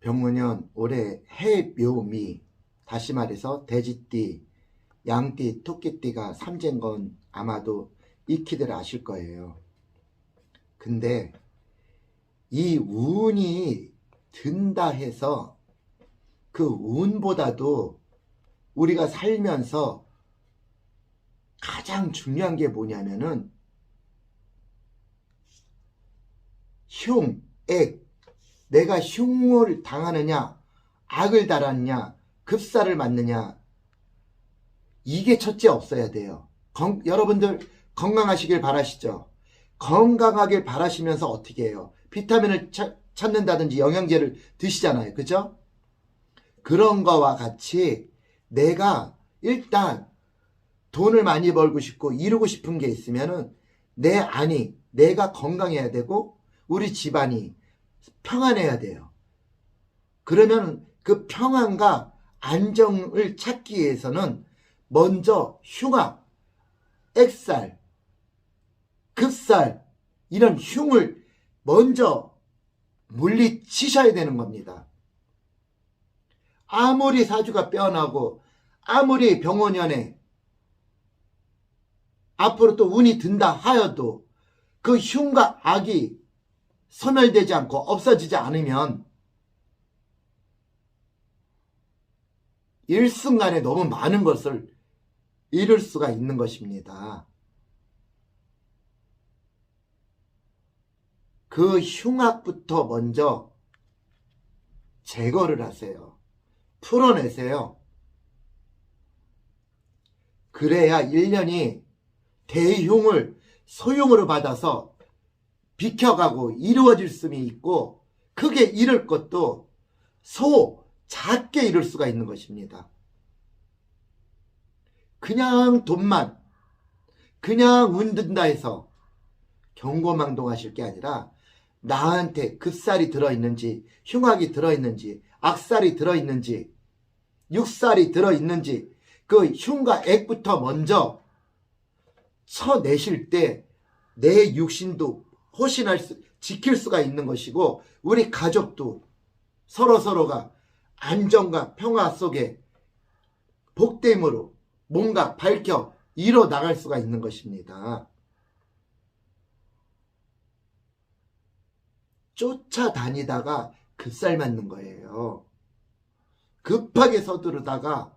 병문년 올해 해묘미 다시 말해서 돼지띠, 양띠, 토끼띠가 삼재인 건 아마도 익히들 아실 거예요. 근데 이 운이 든다 해서 그 운보다도 우리가 살면서 가장 중요한 게 뭐냐면은 흉, 액, 내가 흉을 당하느냐, 악을 달았냐, 급사를 맞느냐, 이게 첫째 없어야 돼요. 건- 여러분들 건강하시길 바라시죠? 건강하길 바라시면서 어떻게 해요? 비타민을 차- 찾는다든지 영양제를 드시잖아요. 그죠? 그런 거와 같이 내가 일단 돈을 많이 벌고 싶고 이루고 싶은 게 있으면은 내 안이 내가 건강해야 되고 우리 집안이 평안해야 돼요. 그러면 그 평안과 안정을 찾기 위해서는 먼저 흉악, 액살, 급살 이런 흉을 먼저 물리치셔야 되는 겁니다. 아무리 사주가 빼어나고 아무리 병원연에 앞으로 또 운이 든다 하여도 그 흉과 악이 소멸되지 않고 없어지지 않으면 일순간에 너무 많은 것을 잃을 수가 있는 것입니다. 그 흉악부터 먼저 제거를 하세요. 풀어내세요. 그래야 1년이 대흉을 소용으로 받아서 비켜가고 이루어질 수이 있고 크게 이룰 것도 소 작게 이룰 수가 있는 것입니다. 그냥 돈만 그냥 운 든다 해서 경고망동하실 게 아니라 나한테 급살이 들어있는지 흉악이 들어있는지 악살이 들어있는지 육살이 들어있는지 그 흉과 액부터 먼저 쳐내실 때 내 육신도 호신할 수, 지킬 수가 있는 것이고 우리 가족도 서로서로가 안정과 평화 속에 복됨으로 뭔가 밝혀 이뤄 나갈 수가 있는 것입니다. 쫓아다니다가 급살 맞는 거예요. 급하게 서두르다가